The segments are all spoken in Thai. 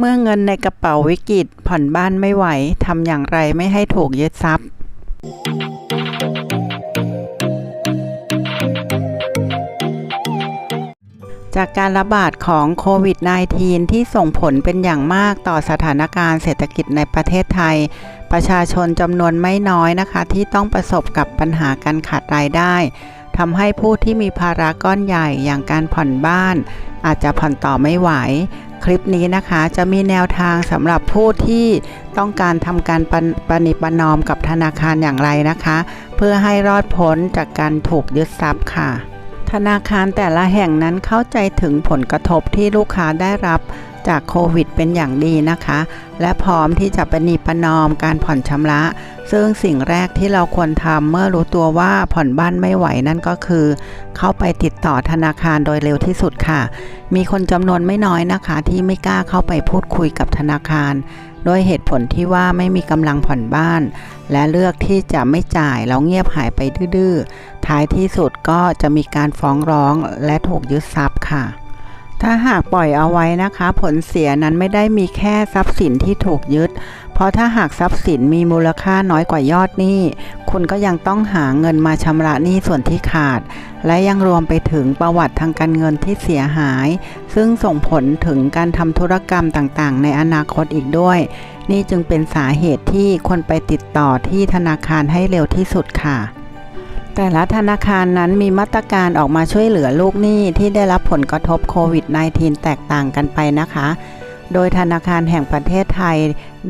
เมื่อเงินในกระเป๋าวิกฤตผ่อนบ้านไม่ไหวทำอย่างไรไม่ให้ถูกยึดทรัพย์จากการระบาดของโควิด -19 ที่ส่งผลเป็นอย่างมากต่อสถานการณ์เศรษฐกิจในประเทศไทย ประชาชนจำนวนไม่น้อยนะคะ ที่ต้องประสบกับปัญหาการขาดรายได้ทำให้ผู้ที่มีภาระก้อนใหญ่อย่างการผ่อนบ้าน อาจจะผ่อนต่อไม่ไหว คลิปนี้นะคะจะมีแนวทางสำหรับผู้ที่ต้องการทำการปนปณิประนอมกับธนาคารอย่างไรนะคะ เพื่อให้รอดพ้นจากการถูกยึดทรัพย์ค่ะ ธนาคารแต่ละแห่งนั้นเข้าใจถึงผลกระทบที่ลูกค้าได้รับ จากโควิดเป็นอย่างดีนะคะ และพร้อมที่จะปนีประนอมการผ่อนชำระ ซึ่งสิ่งแรกที่เราควรทำเมื่อรู้ตัวว่าผ่อนบ้านไม่ไหวนั่นก็คือ เข้าไปติดต่อธนาคารโดยเร็วที่สุดค่ะ มีคนจำนวนไม่น้อยนะคะ ที่ไม่กล้าเข้าไปพูดคุยกับธนาคารด้วยเหตุผลที่ว่าไม่มีกำลังผ่อนบ้าน และเลือกที่จะไม่จ่ายแล้วเงียบหายไปดื้อๆท้ายที่สุดก็จะมีการฟ้องร้องและถูกยึดทรัพย์ค่ะ ถ้าหากปล่อยเอาไว้นะคะ ผลเสียนั้นไม่ได้มีแค่ทรัพย์สินที่ถูกยึด เพราะถ้าหากทรัพย์สินมีมูลค่าน้อยกว่ายอดหนี้ คุณก็ยังต้องหาเงินมาชำระหนี้ส่วนที่ขาด และยังรวมไปถึงประวัติทางการเงินที่เสียหาย ซึ่งส่งผลถึงการทำธุรกรรมต่างๆ ในอนาคตอีกด้วย นี่จึงเป็นสาเหตุที่ควรไปติดต่อที่ธนาคารให้เร็วที่สุดค่ะ แต่ละธนาคารนั้นมีมาตรการออกมาช่วยเหลือลูกหนี้ที่ได้รับผลกระทบโควิด -19 แตกต่างกันไปนะคะ โดยธนาคารแห่งประเทศไทย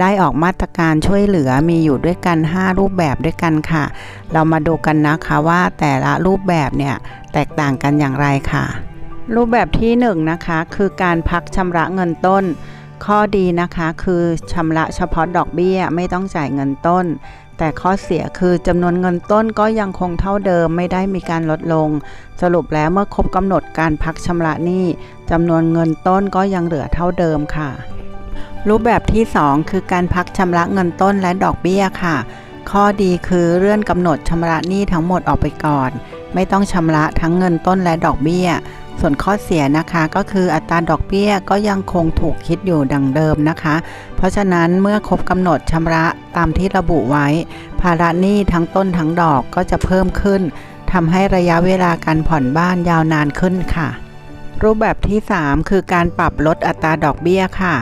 ได้ออกมาตรการช่วยเหลือมีอยู่ด้วยกัน 5 รูปแบบด้วยกันค่ะ เรามาดูกันนะคะว่าแต่ละรูปแบบเนี่ยแตกต่างกันอย่างไรค่ะ รูปแบบที่1นงนะคะคือการพักชำระเงินต้น ข้อดีนะคะคือชำระเฉพาะดอกเบี้ยไม่ต้องจ่ายเงินต้น แต่ข้อเสียคือจำนวนเงินต้นก็ยังคงเท่าเดิมไม่ได้มีการลดลง สรุปแล้วเมื่อครบกำหนดการพักชำระหนี้จำนวนเงินต้นก็ยังเหลือเท่าเดิมค่ะ รูปแบบที่ 2 คือการพักชำระเงินต้นและดอกเบี้ยค่ะ ข้อดีคือเลื่อนกำหนดชำระหนี้ทั้งหมดออกไปก่อน ไม่ต้องชำระทั้งเงินต้นและดอกเบี้ย ส่วนข้อเสียนะคะก็คืออัตราดอกเบี้ยก็ยังคงถูกคิดอยู่ดังเดิมนะคะ เพราะฉะนั้นเมื่อครบกำหนดชำระตามที่ระบุไว้ ภาระหนี้ทั้งต้นทั้งดอกก็จะเพิ่มขึ้นทำให้ระยะเวลาการผ่อนบ้านยาวนานขึ้นค่ะ รูปแบบที่ 3 คือการปรับลดอัตราดอกเบี้ยค่ะ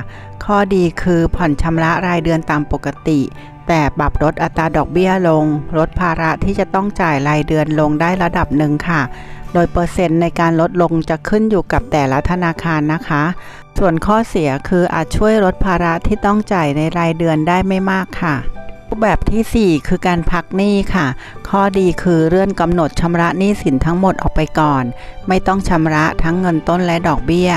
ข้อดีคือผ่อนชำระรายเดือนตามปกติ แต่ปรับลดอัตราดอกเบี้ยลง ลดภาระที่จะต้องจ่ายรายเดือนลงได้ระดับหนึ่งค่ะ โดยเปอร์เซ็นต์ในการลดลงจะขึ้นอยู่กับแต่ละธนาคารนะคะ ส่วนข้อเสียคืออาจช่วยลดภาระที่ต้องจ่ายในรายเดือนได้ไม่มากค่ะรูปแบบทีสี่ 4 คือการพักหนี้ค่ะ ข้อดีคือเลื่อนกำหนดชำระหนี้สินทั้งหมดออกไปก่อน ไม่ต้องชำระทั้งเงินต้นและดอกเบี้ย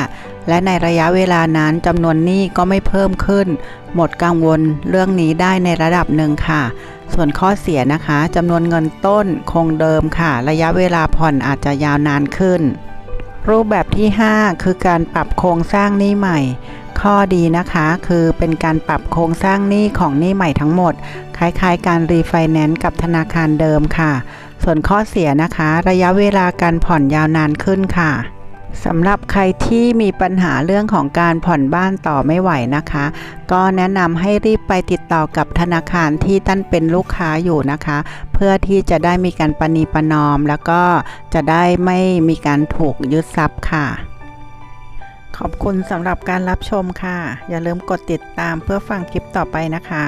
และในระยะเวลานั้นจำนวนหนี้ก็ไม่เพิ่มขึ้น หมดกังวลเรื่องนี้ได้ในระดับหนึ่งค่ะ ส่วนข้อเสียนะคะจำนวนเงินต้นคงเดิมค่ะ ระยะเวลาผ่อนอาจจะยาวนานขึ้น รูปแบบที่ 5 คือการปรับโครงสร้างหนี้ใหม่ ข้อดีนะคะคือเป็นการปรับโครงสร้างหนี้ของหนี้ใหม่ทั้งหมด คล้ายๆ การรีไฟแนนซ์กับธนาคารเดิมค่ะ ส่วนข้อเสียนะคะ ระยะเวลาการผ่อนยาวนานขึ้นค่ะ สำหรับใครที่มีปัญหาเรื่องของการผ่อนบ้านต่อไม่ไหวนะคะ ก็แนะนำให้รีบไปติดต่อกับธนาคารที่ท่านเป็นลูกค้าอยู่นะคะ เพื่อที่จะได้มีการปณีประนอม แล้วก็จะได้ไม่มีการถูกยึดทรัพย์ค่ะ ขอบคุณสำหรับการรับชมค่ะ อย่าลืมกดติดตามเพื่อฟังคลิปต่อไปนะคะ